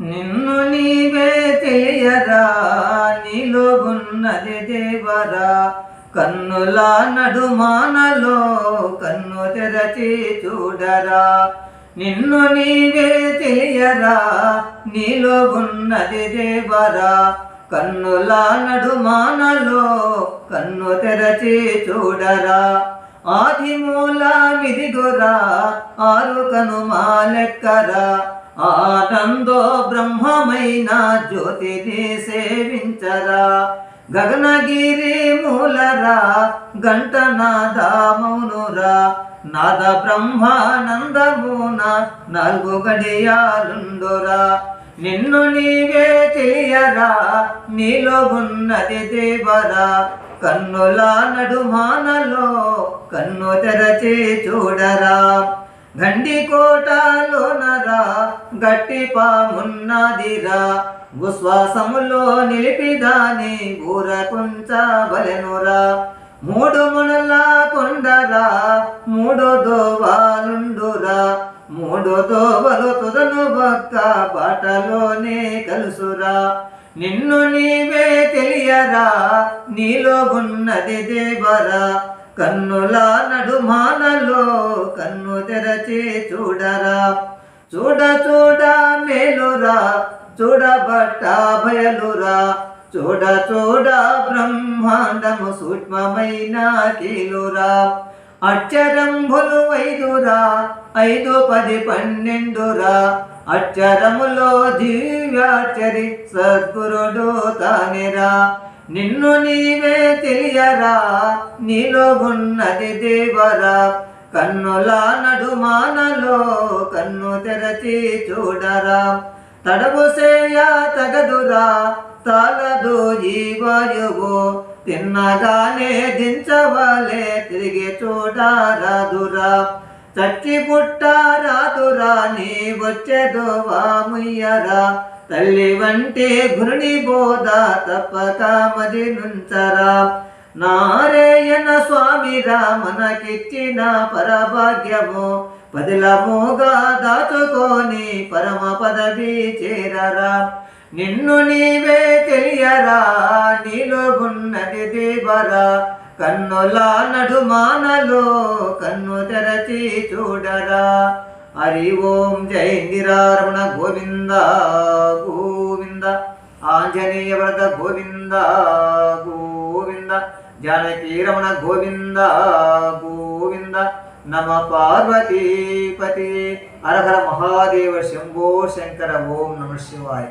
నిన్ను నీవే తెలియరా నీలోగున్నది దేవరా? కన్నుల నడుమానలో కన్ను తెరచి చూడరా? నిన్ను నీవే తెలియరా? నీలో ఉన్నది దేవరా? కన్నుల నడుమానలో కన్ను తెరచి చూడరా? ఆది మూల మిదిగురా ఆరు కనుమా లెక్కరా ఆనందో బ్రహ్మమైన జ్యోతిని సేవించరా. గగనగిరి మూలరా గంట మౌనురా నాద బ్రహ్మానందమున నాలుగు గడియాలుండురా. నిన్ను నీవే తెలియరా నీలో ఉన్నది దేవరా. కన్నుల నడుమానలో కన్ను తెరచి చూడరా. గండికోటలోనరా గట్టి పామున్నదిరా. విశ్వాసములో నిలిపిదాని ఊరకుంచవలెనురా. మూడు మునుల కొండరా మూడు దోవాలుండురా. మూడు దోవలు తుదను భక్త బాటలోనే కలుసురా. నిన్ను నీవే తెలియరా నీలో ఉన్నది దేవరా. కన్నుల నడుమానలో తెరచి చూడరా చూడ చూడ మేలురా చూడబట్ట భయలురా చూడ చూడ బ్రహ్మాండము సూక్ష్మమైన కీలురా? అక్షరంభులు ఐదురా ఐదు పది పన్నెండురా? అక్షరములో దివ్యాచరి సద్గురుడు తానిరా? నిన్ను నీవే తెలియరా నీలో ఉన్నది దేవరా? కన్నుల నడుమానలో కన్ను తెరచి చూడరా. తడవు తగదురా తలదు ఈ వాయువు. తిన్నగానే దించవలే తిరిగి చూడరాదురా. చచ్చి పుట్టారాదురా నీ వచ్చేదో వాముయ్యరా. తల్లి వంటి గురుని బోధ తప్పక మది నుంచరా. నారాయణ స్వామిరా రామనకిచ్చిన పరభాగ్యము పదిలముగా దాచుకొని పరమ పదవి చేరరా. నిన్ను నీవే తెలియరా నీలో ఉన్నది దేవరా. కన్నుల నడుమానలో కన్ను తెరచి చూడరా. హరి ఓం జై నిరారమణ గోవింద గోవింద. ఆంజనేయ వరద గోవింద గో ಜಾನಕಿ ರಮಣ ಗೋವಿಂದ ಗೋವಿಂದ ನಮ ಪಾರ್ವತಿ ಪತಿ ಅರಹರ ಮಹಾದೇವ ಶಂಭೋ ಶಂಕರ ಓಂ ನಮಃ ಶಿವಾಯ.